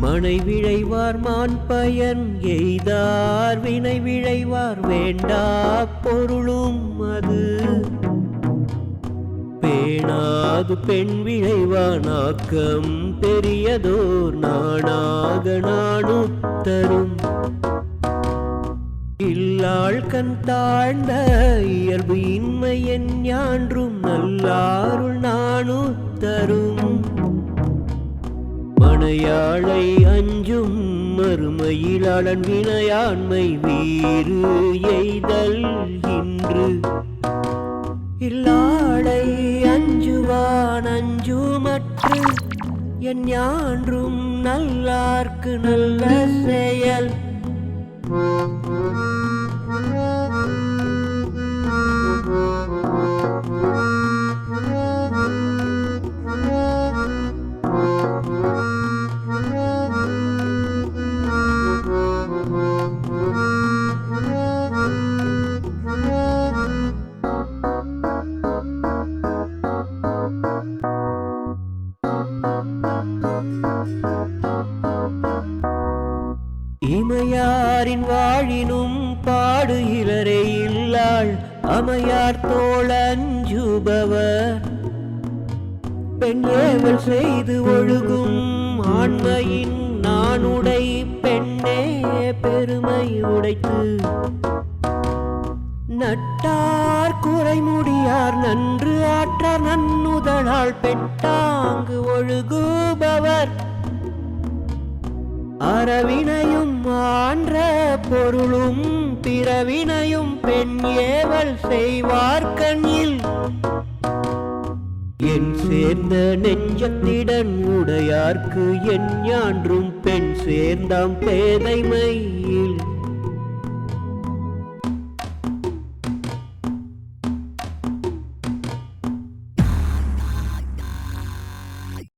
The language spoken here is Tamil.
மனை விழைவார் மான் பயன் எய்தார் வினை விழைவார் வேண்டா பொருளும் அது. பேணாது பெண் விழைவானாக்கம் பெரியதோர் நாணாக நாடு தரும். கண் தாழ்ந்த இயல்பு இன்மை என் ஞான்றும் நல்லாருள் நாணு தரும். மனையாளை அஞ்சும் மறுமையிலாளன் வினையாண்மை வீறு எய்தல் இன்று. இல்லாளை அஞ்சுவான் அஞ்சுமற்று என் ஞான்றும் நல்லார்க்கு நல்ல செயல். யாரின் வாழினும் பாடுகிறரே இல்லாள் அமையார் தோழஞ்சுபவர் பெண் ஏவல் செய்து ஒழுகும் ஆண்மையின் நானுடை பெண்ணே பெருமை உடைத்து. நட்டார் குறைமுடியார் நன்று ஆற்றார் நன்னுதலால் பெட்டாங்கு ஒழுகுபவர். அறவினையும் ஆன்ற பொருளும் பிறவினையும் பெண் ஏவல் செய்வார் கண்ணில். என் சேர்ந்த நெஞ்சத்திடன் உடையார்க்கு என் யான்றும் பெண் சேர்ந்தாம் பேதைமையில்.